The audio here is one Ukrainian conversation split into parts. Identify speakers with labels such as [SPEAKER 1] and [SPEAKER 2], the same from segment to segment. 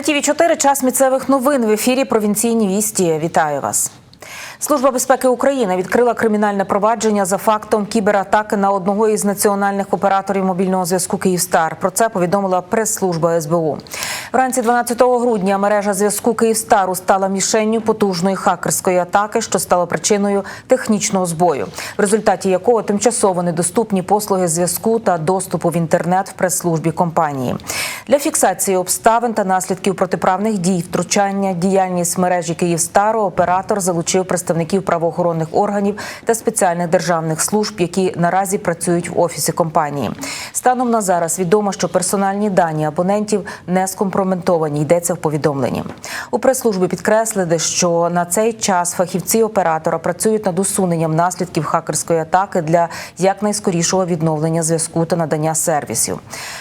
[SPEAKER 1] На ТІВІ 4 час місцевих новин в ефірі Провінційні вісті. Вітаю вас. Служба безпеки України відкрила кримінальне провадження за фактом кібератаки на одного із національних операторів мобільного зв'язку Київстар. Про це повідомила прес-служба СБУ. Вранці 12 грудня мережа зв'язку Київстару стала мішенню потужної хакерської атаки, що стало причиною технічного збою, в результаті якого тимчасово недоступні послуги зв'язку та доступу в інтернет в прес-службі компанії. Для фіксації обставин та наслідків протиправних дій, втручання, діяльність мережі Київстару оператор залучив представників правоохоронних органів та спеціальних державних служб, які наразі працюють в офісі компанії. Станом на зараз відомо, що персональні дані абонентів не скомпрометовані. Йдеться в повідомленні. У прес-службі підкреслили, що на цей час фахівці оператора працюють над усуненням наслідків хакерської атаки для якнайскорішого відновлення зв'язку та надання сервісів.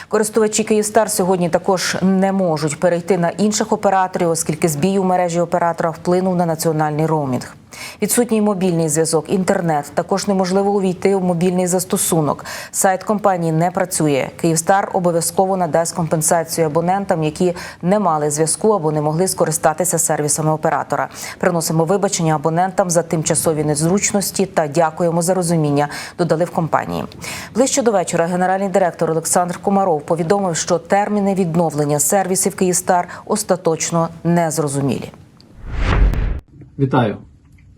[SPEAKER 1] Користувачі Київстар сьогодні також не можуть перейти на інших операторів, оскільки збій у мережі оператора вплинув на національний роумінг. Відсутній мобільний зв'язок, інтернет. Також неможливо увійти в мобільний застосунок. Сайт компанії не працює. Київстар обов'язково надасть компенсацію абонентам, які не мали зв'язку або не могли скористатися сервісами оператора. Приносимо вибачення абонентам за тимчасові незручності та дякуємо за розуміння. Додали в компанії. Ближче до вечора генеральний директор Олександр Комаров повідомив, що терміни відновлення сервісів Київстар остаточно незрозумілі.
[SPEAKER 2] Вітаю!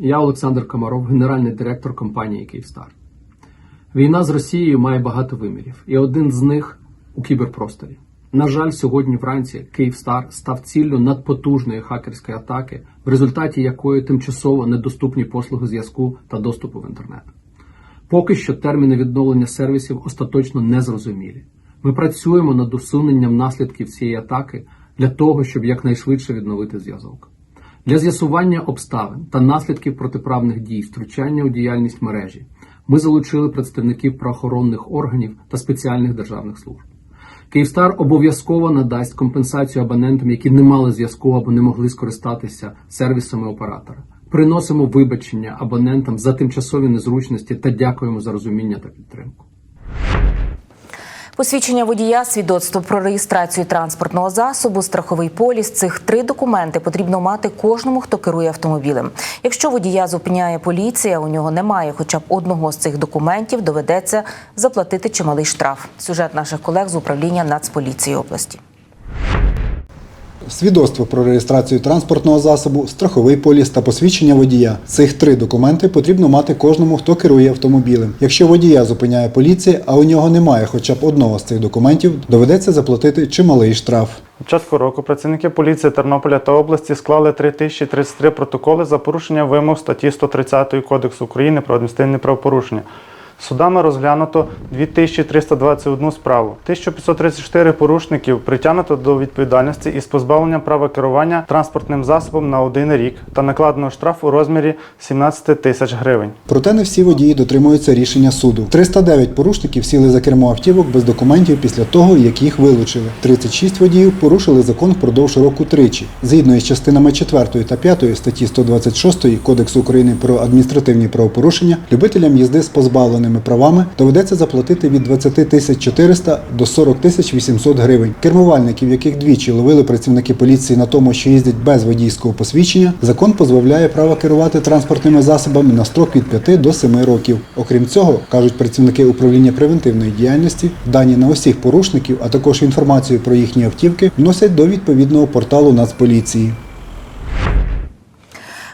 [SPEAKER 2] Я Олександр Комаров, генеральний директор компанії Київстар. Війна з Росією має багато вимірів, і один з них у кіберпросторі. На жаль, сьогодні вранці Київстар став ціллю надпотужної хакерської атаки, в результаті якої тимчасово недоступні послуги зв'язку та доступу в інтернет. Поки що терміни відновлення сервісів остаточно не зрозумілі. Ми працюємо над усуненням наслідків цієї атаки для того, щоб якнайшвидше відновити зв'язок. Для з'ясування обставин та наслідків протиправних дій, втручання у діяльність мережі, ми залучили представників правоохоронних органів та спеціальних державних служб. Київстар обов'язково надасть компенсацію абонентам, які не мали зв'язку або не могли скористатися сервісами оператора. Приносимо вибачення абонентам за тимчасові незручності та дякуємо за розуміння та підтримку.
[SPEAKER 1] Посвідчення водія, свідоцтво про реєстрацію транспортного засобу, страховий поліс. Цих три документи потрібно мати кожному, хто керує автомобілем. Якщо водія зупиняє поліція, у нього немає хоча б одного з цих документів, доведеться заплатити чималий штраф. Сюжет наших колег з управління Нацполіції області.
[SPEAKER 3] Свідоцтво про реєстрацію транспортного засобу, страховий поліс та посвідчення водія. Цих три документи потрібно мати кожному, хто керує автомобілем. Якщо водія зупиняє поліція, а у нього немає хоча б одного з цих документів, доведеться заплатити чималий штраф.
[SPEAKER 4] Початку року працівники поліції Тернополя та області склали 3033 протоколи за порушення вимог статті 130 Кодексу України про адміністративне правопорушення. Судами розглянуто 2321 справу. 1534 порушників притягнуто до відповідальності із позбавленням права керування транспортним засобом на один рік та накладено штраф у розмірі 17 тисяч гривень.
[SPEAKER 3] Проте не всі водії дотримуються рішення суду. 309 порушників сіли за кермо автівок без документів після того, як їх вилучили. 36 водіїв порушили закон впродовж року тричі. Згідно із частинами 4 та 5 статті 126 Кодексу України про адміністративні правопорушення, любителям їзди з позбавленими правами доведеться заплатити від 20 тисяч 400 до 40 тисяч 800 гривень. Кермувальників, яких двічі ловили працівники поліції на тому, що їздять без водійського посвідчення, закон позбавляє права керувати транспортними засобами на строк від 5 до 7 років. Окрім цього, кажуть працівники управління превентивної діяльності, дані на усіх порушників, а також інформацію про їхні автівки вносять до відповідного порталу Нацполіції.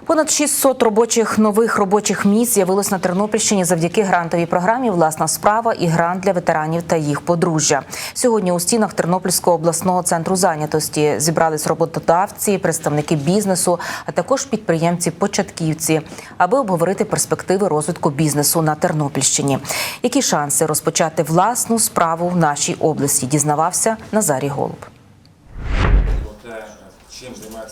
[SPEAKER 1] Понад 600 робочих нових робочих місць з'явилось на Тернопільщині завдяки грантовій програмі Власна справа і грант для ветеранів та їх подружжя. Сьогодні у стінах Тернопільського обласного центру зайнятості зібрались роботодавці, представники бізнесу, а також підприємці-початківці, аби обговорити перспективи розвитку бізнесу на Тернопільщині. Які шанси розпочати власну справу в нашій області? Дізнавався Назарій Голуб.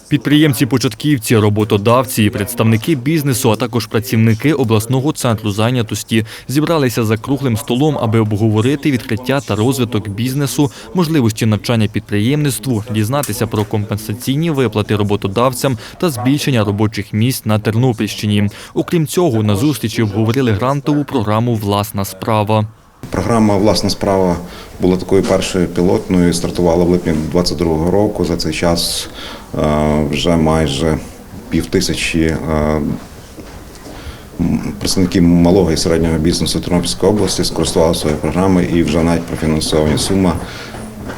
[SPEAKER 5] Підприємці-початківці, роботодавці, і представники бізнесу, а також працівники обласного центру зайнятості зібралися за круглим столом, аби обговорити відкриття та розвиток бізнесу, можливості навчання підприємництву, дізнатися про компенсаційні виплати роботодавцям та збільшення робочих місць на Тернопільщині. Окрім цього, на зустрічі обговорили грантову програму Власна справа.
[SPEAKER 6] Програма Власна справа була такою першою пілотною, стартувала в липні 2022 року. За цей час е, вже майже пів тисячі е, представників малого і середнього бізнесу Тернопільської області скористувалися цією програмою і вже навіть профінансовані сума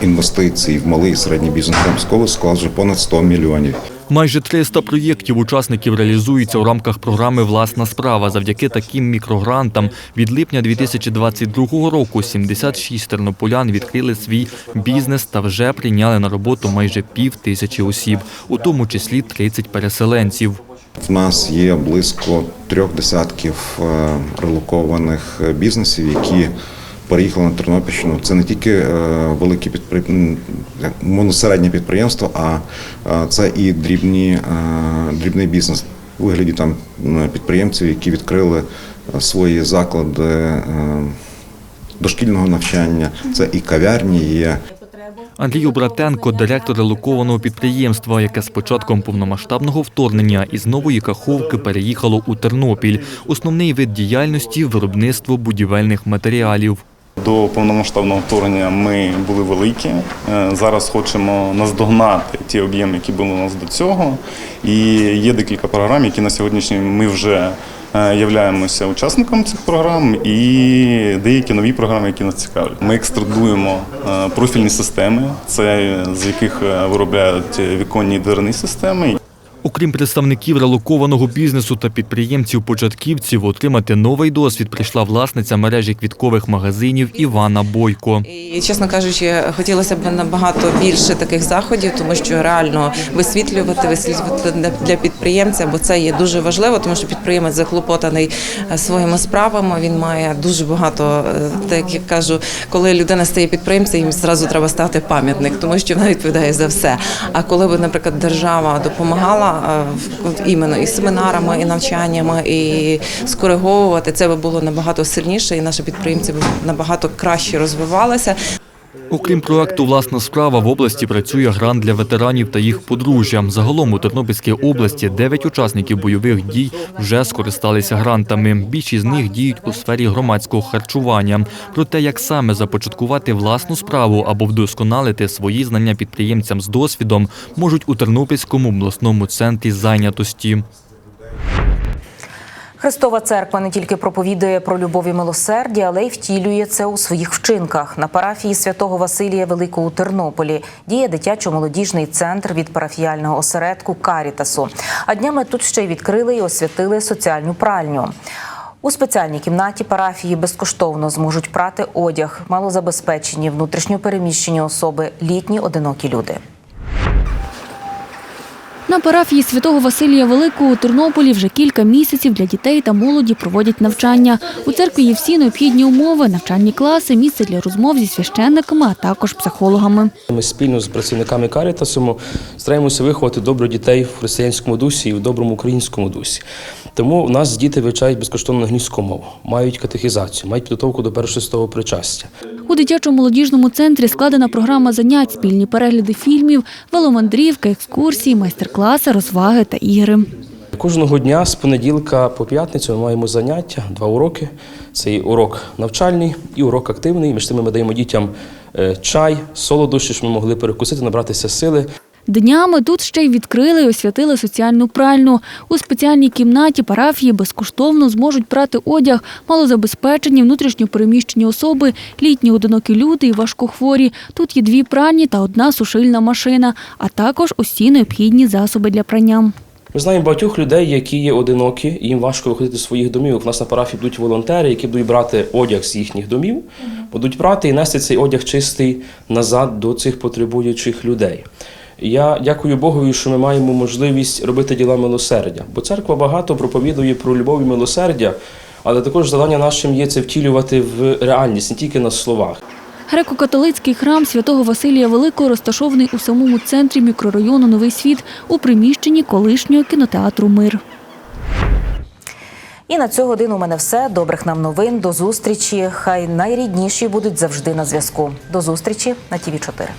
[SPEAKER 6] інвестицій в малий і середній бізнес Тернопільської області склала вже понад 100 мільйонів.
[SPEAKER 5] Майже 300 проєктів учасників реалізуються у рамках програми Власна справа. Завдяки таким мікрогрантам від липня 2022 року 76 тернополян відкрили свій бізнес та вже прийняли на роботу майже пів тисячі осіб, у тому числі 30 переселенців.
[SPEAKER 6] В нас є близько трьох десятків е, релокованих бізнесів, які переїхали на Тернопільщину. Це не тільки е, великі підпри... м, як моносередні підприємства, а е, це і дрібні, е, дрібний бізнес у вигляді там підприємців, які відкрили свої заклади дошкільного навчання. Це і кав'ярні є.
[SPEAKER 5] Андрій Братенко, директор релокованого підприємства, яке з початком повномасштабного вторгнення із нової каховки переїхало у Тернопіль. Основний вид діяльності виробництво будівельних матеріалів.
[SPEAKER 7] До повномасштабного вторгнення ми були великі. Е, Зараз хочемо наздогнати ті об'єми, які були у нас до цього. І є декілька програм, які на сьогоднішній ми вже е, являємося учасником цих програм, і деякі нові програми, які нас цікавлять. Ми екстрадуємо е, профільні системи, це з яких виробляють віконні дверні системи.
[SPEAKER 5] Окрім представників релокованого бізнесу та підприємців-початківців, отримати новий досвід прийшла власниця мережі квіткових магазинів Івана Бойко.
[SPEAKER 8] І, чесно кажучи, хотілося б набагато більше таких заходів, тому що реально висвітлювати, висвітлювати для- підприємця, бо це є дуже важливо, тому що підприємець заклопотаний е, своїми справами. Він має дуже багато, е, так як кажу, коли людина стає підприємцем, їм зразу треба стати пам'ятник, тому що вона відповідає за все. А коли б, наприклад, держава допомагала іменно і семинарами, і навчаннями, і скориговувати, це би було набагато сильніше, і наші підприємці б набагато краще розвивалися.
[SPEAKER 5] Окрім проекту Власна справа в області працює грант для ветеранів та їх подружжя. Загалом у Тернопільській області 9 учасників бойових дій вже скористалися грантами. Більшість з них діють у сфері громадського харчування. Про те, як саме започаткувати власну справу або вдосконалити свої знання підприємцям з досвідом, можуть у Тернопільському обласному центрі зайнятості.
[SPEAKER 1] Христова церква не тільки проповідує про любов і милосердя, але й втілює це у своїх вчинках. На парафії святого Василія Великого Тернополі діє дитячо-молодіжний центр від парафіяльного осередку Карітасу. А днями тут ще й відкрили і освятили соціальну пральню. У спеціальній кімнаті парафії безкоштовно зможуть прати одяг, малозабезпечені, внутрішньопереміщені особи, літні одинокі люди.
[SPEAKER 9] На парафії святого Василія Великого у Тернополі вже кілька місяців для дітей та молоді проводять навчання. У церкві є всі необхідні умови, навчальні класи, місце для розмов зі священниками, а також психологами.
[SPEAKER 10] Ми спільно з працівниками Карітасу стараємося виховати добро дітей в християнському дусі і в доброму українському дусі. Тому у нас діти вивчають безкоштовно англійську мову, мають катехізацію, мають підготовку до першого причастя.
[SPEAKER 9] У дитячо-молодіжному центрі складена програма занять, спільні перегляди фільмів, веломандрівки, екскурсії, майстер-класи, розваги та ігри.
[SPEAKER 10] Кожного дня з понеділка по п'ятницю ми маємо заняття, два уроки. Це і урок навчальний, і урок активний. Між тими ми даємо дітям е, чай, солодощі, щоб ми могли перекусити, набратися сили.
[SPEAKER 9] Днями тут ще й відкрили і освятили соціальну пральню. У спеціальній кімнаті парафії безкоштовно зможуть прати одяг малозабезпечені, внутрішньопереміщені особи, літні одинокі люди і важкохворі. Тут є дві пральні та одна сушильна машина, а також усі необхідні засоби для прання.
[SPEAKER 10] Ми знаємо багатьох людей, які є одинокі, і їм важко виходити з своїх домівок. У нас на парафії будуть волонтери, які будуть брати одяг з їхніх домів, будуть брати і нести цей одяг чистий назад до цих потребуючих людей. Я дякую Богові, що ми маємо можливість робити діла милосердя, бо церква багато проповідує про любов і милосердя, але також завдання нашим є це втілювати в реальність, не тільки на словах.
[SPEAKER 9] Греко-католицький храм святого Василія Великого розташований у самому центрі мікрорайону Новий світ у приміщенні колишнього кінотеатру Мир.
[SPEAKER 1] І на цю годину у мене все. Добрих нам новин. До зустрічі. Хай найрідніші будуть завжди на зв'язку. До зустрічі на ТІВІ 4